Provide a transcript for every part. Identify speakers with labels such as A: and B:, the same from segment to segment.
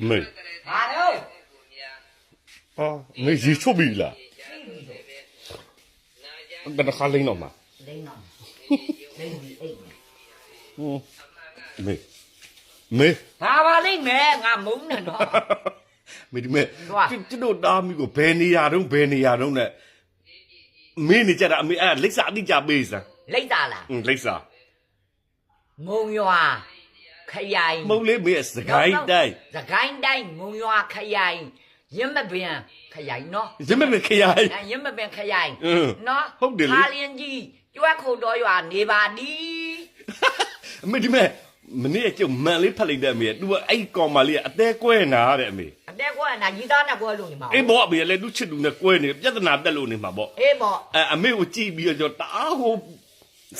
A: အမေ
B: ဘာလို့
A: ဟာမေရီချုပ်ပြီလား
B: သိပြီဆို
A: ဘယ်နှခါလိမ့်တော့မှာ
B: လိမ့်တော့လိမ့်ပြီအိတ်မယ်
A: ဟွန်းမေမေ
B: ဘာပါလိမ့်မယ်ငါမုန်းနေတော့
A: မေဒီမေ
B: သွား
A: ကျွန်တော်တားမိကိုဘယ်နေရာတုန်းဘယ်နေရာတုန်းနဲ့မင်းနေကြတာအမေအဲ့ဒါလိပ်စာအတိကြပေးစမ်း
B: လိမ့်တာလား
A: ဟွန်းလိပ်စာ
B: မုံရွာ ခရိုင်
A: မုံလေးမေရဲ့စကိုင်းတိုင်း
B: စကိုင်းတိုင်းမုံရွာခရိုင်ရင်းမပင်ခရိုင်နော်
A: ရမမေခရိုင်
B: အဲရင်းမပင်ခရိုင်
A: အင်း
B: နော်
A: ဟုတ်တယ်လေ
B: ခါလင်းကြီးကျွတ်ခုတ်တော်ရွာနေပါဒီ
A: အမေဒီမေမနေ့ကကျုပ်မန်လေးဖတ်လိုက်တဲ့အမေသူကအဲ့ကောင်မလေးကအသေးကွဲနာတဲ့အမေ
B: အတက်ကွာနာကြီးသားနဲ့ကွဲလို့နေမှာ
A: အေးဘောအမေလည်းသူချစ်သူနဲ့ကွဲနေပြဿနာတက်လို့နေမှာပေါ့
B: အေးပေါ့
A: အဲအမေကိုကြည့်ပြီးတော့ကျွန်တော်တအားဟို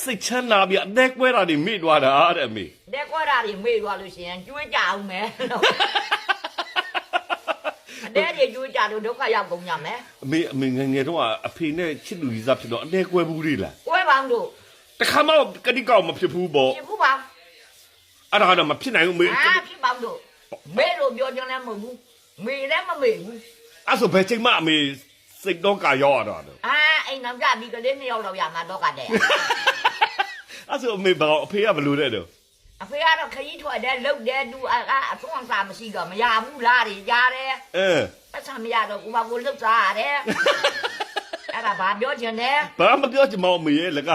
A: စိတ်ချမ်းသာပြီးအသက်ကွဲတာတွေမိသွားတာတဲ့အမေ
B: အတက်ကွာတာတွေမေ့သွားလို့ရှိရင်ကျွေးကြအောင်မယ်လို့အတက်တွေကျွေးကြလို့ဒုက္ခရောက်ကုန်ကြမယ်
A: အမေအမေငယ်ငယ်တော့အဖေနဲ့ချစ်သူကြီးစားဖြစ်တော့အသက်ကွဲဘူးလေလား
B: ကွဲပေါင်းတို့
A: တခါမှကတိကောက်မဖြစ်ဘူးပေါ့
B: ဖြစ်ဘူးပါ
A: အဲ့ဒါကတော့မဖြစ်နိုင်ဘူးမေ
B: အာဖြစ်ပေါင်းတို့မေ့လို့ပြောကြလည်းမဟုတ်ဘူးမေ့လည်းမမေ့ဘူး
A: အဲ့ဆိုဘယ်ချိန်မှအမေစိတ်တော့ကာရောက်ရတော့တယ်
B: အာအိမ်နောက်ကြပြီးကလေးနှစ်ယောက်တော့ရမှာတော့ကတဲ့
A: အဲ့ဆိုအမေဘာအဖေကဘလို့တဲ့တော့
B: အဖေကတော့ခကြီးထွက်တယ်လှုပ်တယ်သူအကအသွန်စာမရှိတော့မရဘူးလားတွေကြားတယ်
A: အင်း
B: ပတ်စံမရတော့ကိုမကိုလှုပ်စားရတယ်အဲ့ဒါဘာပြောချင်လဲ
A: ဘာမပြောချင်မအောင်မေရဲ့လက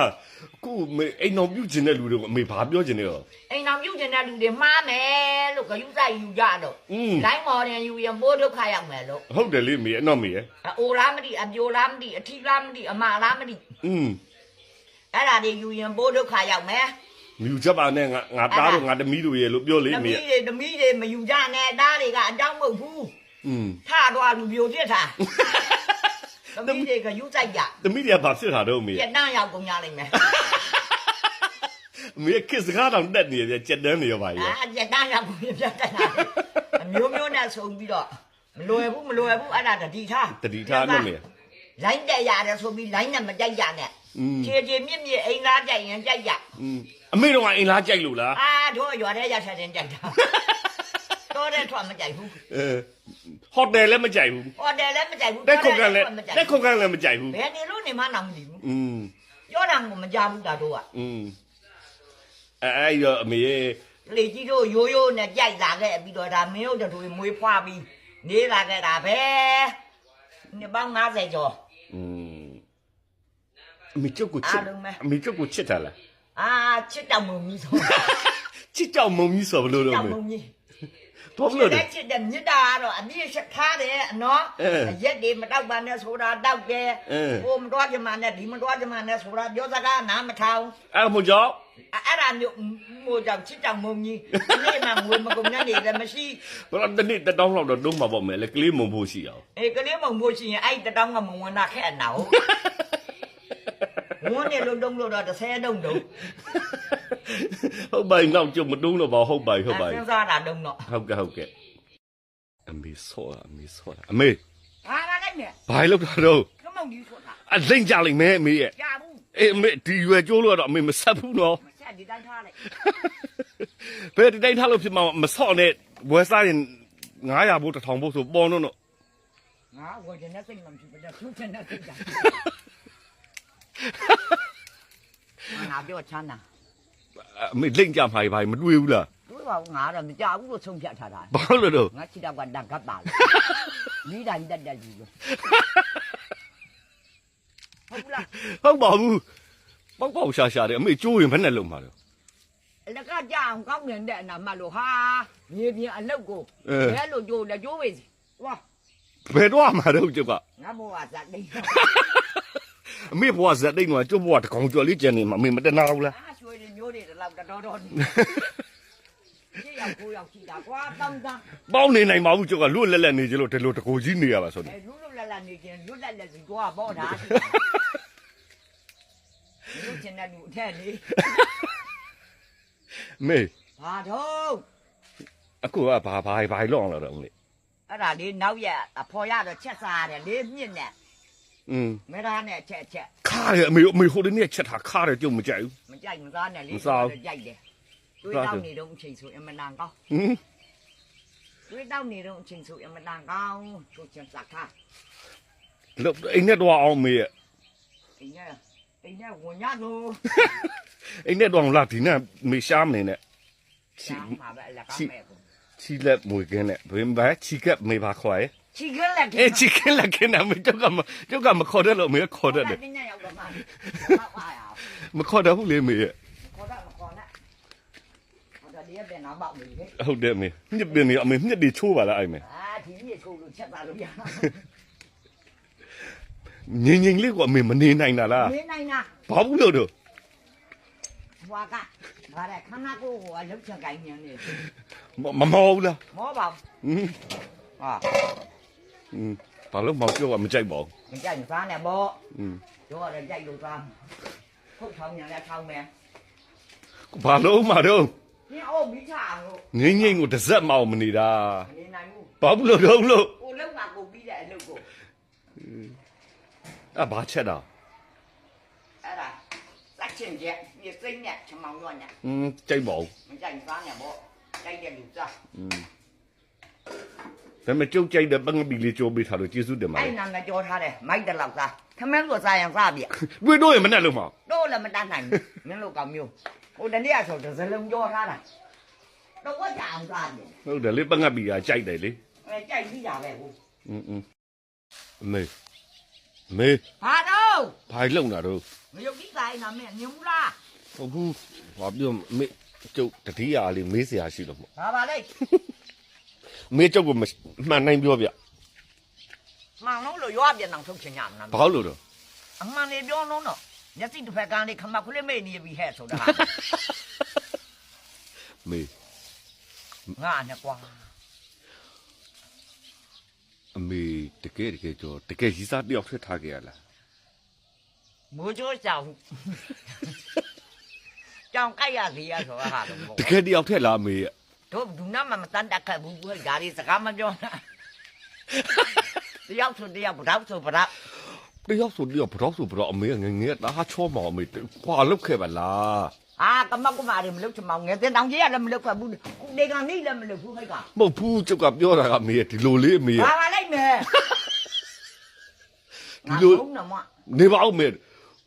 A: ခုမေအိမ်အောင်ပြုတ်ချင်တဲ့လူတွေကိုအမေဘာပြောချင်လဲရော
B: အိမ်အောင်ပြုတ်ချင်တဲ့လူတွေမှားမယ်လို့ကယူစားယူကြတော့လိုင်းမော်ရင်ယူရမိုးဒုက္ခရောက်မယ်လို့
A: ဟုတ်တယ်လေမေအဲ့တော့မေရဲ့
B: အိုလားမသိအပြိုလားမသိအထီလားမသိအမလားမသိ
A: อืม
B: အဲ့ဒါတွေယူရင်ဘိုးဒုက္ခရောက်မယ်
A: မယူချက်ပါနဲ့ငါငါတားတို့ငါသမီးတို့ရေလို့ပြောလေ
B: သ
A: မီး
B: မေတွေသမီးတွေမယူကြနဲ့တားတွေကအတောင်းမဟုတ်ဘူး
A: อืม
B: ထသွားလူမျိုးဖြစ်တာသမီးတွေကယူကြိုက်ကြ
A: သမီးတွေကဘာဖြစ်တာတော့မေ
B: ကျက်တန်းရောက်ကုန်ကြလိမ့်မယ်
A: မေကစ်စကားတော့တက်နေရကျက်တန်းနေရပါရဲ့
B: အာကျက်တန်းရောက်ကုန်ပြတ်တက်တာအမျိုးမျိုးနဲ့ဆုံပြီးတော့မလွယ်ဘူးမလွယ်ဘူးအဲ့ဒါတတိထား
A: တတိထားနဲ့မေ
B: လိုင်းတက်ရတယ်ဆိုပြီးလိုင်းနဲ့မတက်ရနဲ့ ခြေခြေမြင့်မြင့်အိမ်သားကြိုက်ရင်ကြိုက်ကြ
A: อืมအမေတော့အိမ်လားကြိုက်လို့လား
B: အာတို့ရွာထဲရချက်တင်ကြိုက်တာတော့တဲ့ထွက်မကြိုက်ဘူး
A: အဲဟိုတယ်လည်းမကြိုက်ဘူး
B: ဟိုတယ်လည်းမကြိုက်ဘူး
A: တက်ခုတ်ကန်လည်း
B: မကြိုက်
A: တက်ခုတ်ကန်လည်းမကြိုက်ဘူး
B: ဘယ်နေလို့နေမှနောင်မသိဘူး
A: อืม
B: ပြောတာကမကြဘူးတာတို့က
A: อืมအဲအဲ့တော့အမေရဲ့
B: လေကြီးတို့ရိုးရိုးနဲ့ကြိုက်လာခဲ့ပြီးတော့ဒါမင်းတို့တို့မွေးဖွားပြီးနေလာခဲ့တာပဲနှစ်ပေါင်း90ကျော်
A: อืม ม အမေကျုပ်ကိုချစ်
B: အားလုံးပဲ
A: အမေကျုပ်ကိုချစ်တာလား
B: အာချစ်တောင်မုံကြီးဆို
A: ချစ်ကြောက်မုံကြီးဆိုဘလို့တော့
B: တောင်
A: မေ
B: မုံကြီး
A: ဘာ
B: ချစ်
A: လို့လဲ
B: တဲ့ချစ်တဲ့မြစ်တာကတော့အပြည့်ချက်ထားတယ်နော်
A: အဲ
B: ရက်တွေမတောက်ပါနဲ့ဆိုတာတောက်တယ်
A: အဲ
B: ဟိုမတော်ကြမှာနဲ့ဒီမတော်ကြမှာနဲ့ဆိုတာပြောစကားနားမထောင်
A: အဲ့မို့ကြောင့်
B: အဲ့အဲ့ဒါမျိုးမို့ကြောင့်ချစ်တောင်မုံကြီးဒီနေ့မှငွေမကုန်နဲ့နေလည်းမရှိ
A: ဘယ်တော့တစ်နေ့တစ်တောင်းလောက်တော့တုံးမှာပေါ့မယ်လေကလေးမုံဖို့ရှိအောင်
B: အေးကလေးမုံဖို့ရှိရင်အဲ့တတောင်းကမဝင်တာခဲ့နာဟုတ် ဝန်နေလို့တုံးလို့တော့30တုံးတုံး
A: ဟုတ်ပါရင်နောက်ကျုပ်မတုံးတော့ပါဟုတ်ပါဟုတ်ပါ
B: စဉ်းစားတာတုံးတော့
A: ဟုတ်ကဲ့ဟုတ်ကဲ့အမေဆောတာအမေဆောတာအမေ
B: ဟာလာလိုက်မယ်
A: ဘာလို့တော့တော့
B: ကမုံကြီးဆိုတာ
A: အလိမ့်ကြလိမ့်မယ်အမေရဲ့
B: ရဘူး
A: အေးအမေဒီရွယ်ကျိုးလို့တော့အမေမဆက်ဘူးနော်
B: မဆက်ဒီတိုင်းထားလိုက်
A: ဘယ်ဒီတိုင်းထားလို့ဖြစ်မှာမဆော့နဲ့ဝယ်စားရင်900ဘို့1000ဘို့ဆိုပေါ်တော့တော့
B: ငါဝယ်ချင်တဲ့စိတ်မှမရှိဘူးသူချင်တဲ့စိတ်က ငါပြောချမ်းသာ
A: အမေလိမ့်ကြမှာဘာမတွေ့ဘူးလား
B: တို့ကငါတော့မကြဘူးလို့ဆုံးဖြတ်ထားတာ
A: ဘာလို့တော့
B: ငါချစ်တော့ကတန်ကပ်ပါလေမိတိုင်းတက်တက်ကြီးလို့ဟုတ်လား
A: ဟုတ်ပါဘူးပေါက်ပေါက်ရှာရှာတယ်အမေကျိုးရင်ဘယ်နဲ့လုံးမှာလဲ
B: လက်ကကြအောင်ကောင်းနေတဲ့အနာမလို့ဟာမြေပြင်အလုတ်ကို
A: အဲ
B: ဘဲလို့ကြိုးလက်ကြိုးပဲစီဝါ
A: ဘယ်တော့မှတော့ကျုပ်က
B: ငါဘောကဇက်တိန်
A: အမေဘွားဇက်တိတ်တော့ကျုပ်ဘွားတကောင်ကျော်လေးကျန်နေမှာအမေမတနာဘူးလား
B: အာရွှေတွေမျိုးတွေတော့တော်တော်နေဒီရောက်ကိုရောက်ကြည့်တာကွာတောင်းတန်း
A: ပေါင်းနေနိုင်ပါဘူးကျုပ်ကလွတ်လက်လက်နေကြလို့ဒီလိုတကိုကြီးနေရပါဆိုနေ
B: အဲလူလူလတ်လတ်နေချင်းလွတ်လတ်လက်စီကွာပေါ့တာလူချင်းတဲ့လူအထက်လေ
A: အမေ
B: ဘာတော့
A: အခုကဘာဘာဘာလောက်အောင်လာတော့အမေ
B: အဲ့ဒါလေးနောက်ရအဖော်ရတော့ချက်စားရတယ်လေးမြင့်နဲ့
A: อืม
B: မဲသားနဲ့ချက်ချက်
A: ခါရအမေအမေဟိုတနေ့ချက်ထားခါရကျုပ်မကြိုက်ဘူး
B: မကြိုက်မစားနဲ့လေး
A: မစားဘူး
B: ကြိုက်တယ်တွေး
A: စား
B: တော
A: တယ်
B: င်းနေတော့အချိန်ဆိုအမနာကောင်း
A: ဟင်
B: တွေးတောက်နေတော့အချင်းဆိုအမတန်ကောင်းချိုးချင်စကား
A: လို့အိမ်နဲ့တော့အောင်မေရဲ့
B: အိမ်နဲ့အိမ်နဲ့ ဝင်ရလို့
A: အိမ်နဲ့တော့လာဒီနဲ့မေရှားမနေနဲ့
B: ရှာမှာပဲအလကားမဲ့ကို
A: ချီလက်မွေကင်းနဲ့ဘယ်မှာချီကပ်မေပါခွာရဲ့
B: ချီကလက်
A: အေးချီကင်းလက်ကင်းနဲ့မေကြောက်ကမကြောက်ကမခေါ်တယ်လို့မေခေါ်တယ်တယ်
B: တင်းညရောက်တော့မှဘာပါရ
A: မခေါ်တော့ဘူးလေမေရဲ့
B: ခေါ်တော့မခေါ်နဲ့ဟောတော့ဒီပြန်တော့ပေါ့ပြီလေ
A: ဟုတ်တယ်မေမြစ်ပင်နေအမေမြစ်တွေချိုးပါလားအဲ့မေ
B: အာဒီကြီးချိုးလို့ချက်ပါလို့ရ
A: ငင်းငင်းလေးကအမေမနေနိုင်တာလား
B: မင်းနိုင်နာ
A: ဘာဘူးလို့တော့
B: ဘွာကဘာလဲခဏကိုဟိုအလုပ်ချက်ကိုင်းနေနေ
A: မမောဘူးလား
B: မောပါ
A: ဟင်း
B: ဟာ
A: 嗯，但老
B: 母叫話咪真忙。
A: 咪真
B: 唔翻咧，波。嗯。叫我哋真要翻，哭痛人哋痛咩？個
A: 爬佬嘛都。
B: 你我
A: 唔差我。你你我特色冇唔你啦。
B: 你難我。
A: 包不落都落。
B: 我老話我俾你老個。
A: 嗯。啊，把車啊。
B: 啊啦，拉錢嘅，你真嘅，全冇
A: 亂嘅。嗯，真冇。咪
B: 真唔翻咧，波，真嘅要走。嗯。
A: ဒါပေမဲ့ကျုပ်ကြိုက်တဲ့ပငပီလေးကြောပေးထားလို့ကျေးဇူးတင်ပါတယ်
B: အဲ့နာနဲ့ကြောထားတယ်မိုက်တလောက်သားခမဲလို့စားရင်စားပြ
A: တွေ့တော့ရင်မနဲ့လို့မ
B: အောင်တို့လည်းမတတ်နိုင်ဘူးမင်းတို့ကောင်မျိုးဟိုတနေ့ကဆိုတစ်စလုံးကြောထားတာတော့ဝတ်ကြအောင်စားတယ်
A: ဟုတ်တယ်လေပငပီကကြိုက်တယ်လေ
B: အဲကြိုက်ပြီးတာ
A: ပဲဟိုอืมအမေအမေ
B: ဘာတော့
A: ဘာလုံတာတော့
B: မယုတ်ကြီးတိုင်းနာမင်းညင်ဘူးလား
A: ဟုတ်ဘူးဘာပြောမေကျုပ်တတိယလေးမေးစရာရှိလို့
B: ပေါ့ဘာပါ
A: လဲ မေးကြောက်ကိုမမှန်နိုင်ပြောဗျ
B: မှန်လို့လို့ရွာပြန်အောင်ထုတ်ချင်ကြမှာ
A: ဘာလို့လို့
B: အမှန်လေးပြောလို့တော့မျက်စိတစ်ဖက်ကန်းလေးခမခွလေးမေ့နေပြီဟဲ့ဆိုတာ
A: မေး
B: ငါနဲ့ကွာ
A: အမေတကယ်တကယ်ကြောတကယ်ရီစားတယောက်ထွက်ထားခဲ့ရလား
B: မိုးကြောကြောင်ကြောင်ကြိုက်ရသေးရဆိုတာဟာတော့
A: တကယ်တယောက်ထက်လားအမေရဲ့
B: တို့ဘူးနာမမတန်တက်ခတ်ဘူးကွဒါလေးစကားမပြောနဲ့တယောက်ဆိုတယောက်ဗတော့ဆိုဗတော့
A: တယောက်ဆိုတယောက်ဘတော့ဆိုဘတော့အမေကငယ်ငယ်တားချောမောင်အမေဘာလုပ်ခဲ့ပါလား
B: အာကမကမာရီမလုပ်ချင်မောင်ငယ်တဲ့တောင်ကြီးရလည်းမလုပ်ခတ်ဘူးဒီကောင်นี่လည်းမလုပ်ဘူးဟဲ့က
A: မဟုတ်ဘူးကျုပ်ကပြောတာကအမေရဲ့ဒီလိုလေးအမေရဲ့
B: ဘာပါလိုက်မယ်
A: ဒီလို
B: ငါဆုံးတော့မ
A: နေပါဦးမေ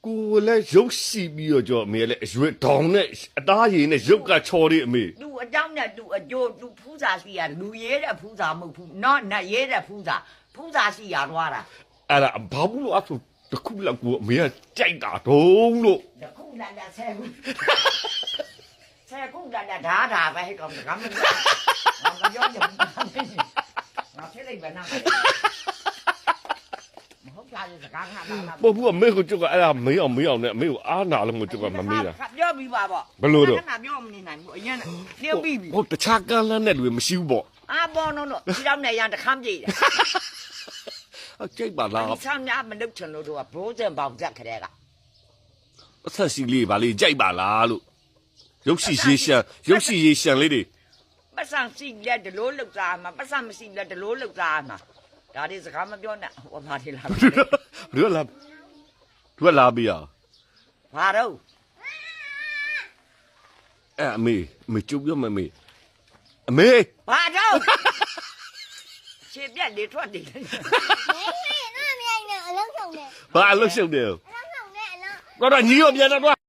A: ကိုယ်လည်းရုပ်ရှိပြီးတော့ကြောအမေလည်းအရွယ်တောင်နဲ့အသားရည်နဲ့ရုပ်ကချော်လေးအမေ
B: သူအကြောင်းနဲ့သူအကျိုးသူဖူးစာစီရလူရဲတဲ့ဖူးစာမဟုတ်ဘူးနော်နတ်ရဲတဲ့ဖူးစာဖူးစာစီရသွားတာ
A: အဲ့ဒါဘာဘူးလို့အဲ့ဆိုတစ်ခုလောက်ကိုအမေကကြိုက်တာတုံးလို့
B: တခုလာလာဆဲခုဆဲခုလာလာဓာဓာပဲဟဲ့ကောင်ကမ္မငါမပြောချင်ဘူးငါဖြစ်လိုက်ပါနာ မဟုတ်ကြတဲ့စကားငါလာလာ
A: မဟုတ်ဘူးအမေကိုကျုပ်ကအဲ့ဒါမေးအောင်မေးအောင်နဲ့အမေကိုအားနာလို့ကိုကျုပ်ကမမေးတာ
B: ပြောပြီးပါပေါ့
A: ဘယ်လိုတော့
B: ငါပြောမနေနိုင်ဘူးအရင်တယောက်ပြီးပြီ
A: ဟုတ်တခြားကမ်းလန်းတဲ့လူတွေမရှိဘူးပေါ့
B: အာဘောနော်နော်ဒီတော့နေရတခမ်းပြေးတယ်
A: အကြိုက်ပါလား
B: ဒီဆောင်များမလုပ်ချင်လို့တော့ဘရိုးစင်ပေါင်ဇက်ခတဲ့က
A: အသက်ရှိလေးပါလေကြိုက်ပါလားလို့ရုပ်ရှိရေးရှံရုပ်ရှိရေးရှံလေးတွေ
B: ပတ်စံစီလက်ဒလို့လောက်သားမှာပတ်စံမရှိလက်ဒလို့လောက်သားမှာ ဒါတွေစကားမပြောနဲ့ဟိုမှာတွေလာပြီ
A: ဘယ်လိုလာသူကလာပြီလား
B: ဘာတော့
A: အဲ့အမေအမေကျုပ်ရောမမေအမေ
B: ဘာတော့ခြေပြက်လေထွက်နေတယ်
C: ဘာအလုပ်ရှုပ်နေလဲ
A: ဘာအလုပ်ရှုပ်
C: နေ
A: လဲတော့ညီရောပြန်တော့